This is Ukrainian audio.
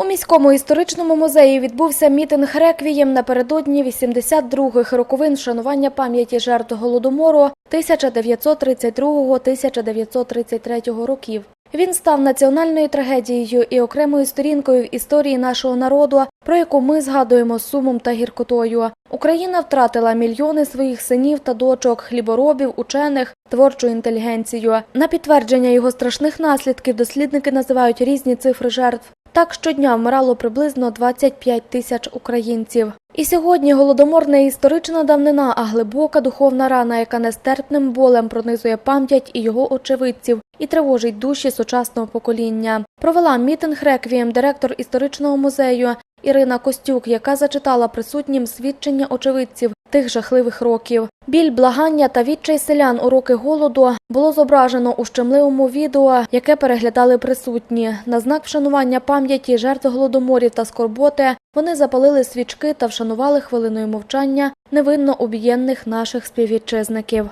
У міському історичному музеї відбувся мітинг реквієм напередодні 82-х роковин вшанування пам'яті жертв голодомору 1932-1933 років. Він став національною трагедією і окремою сторінкою в історії нашого народу, про яку ми згадуємо з сумом та гіркотою. Україна втратила мільйони своїх синів та дочок, хліборобів, учених, творчу інтелігенцію. На підтвердження його страшних наслідків дослідники називають різні цифри жертв. Так щодня вмирало приблизно 25 тисяч українців. І сьогодні голодомор не історична давнина, а глибока духовна рана, яка нестерпним болем пронизує пам'ять і його очевидців і тривожить душі сучасного покоління. Провела мітинг реквієм директор історичного музею Ірина Костюк, яка зачитала присутнім свідчення очевидців тих жахливих років. Біль, благання та відчай селян у роки голоду було зображено у щемливому відео, яке переглядали присутні. На знак вшанування пам'яті жертв голодоморів та скорботи вони запалили свічки та вшанували хвилиною мовчання невинно об'єнних наших співвітчизників.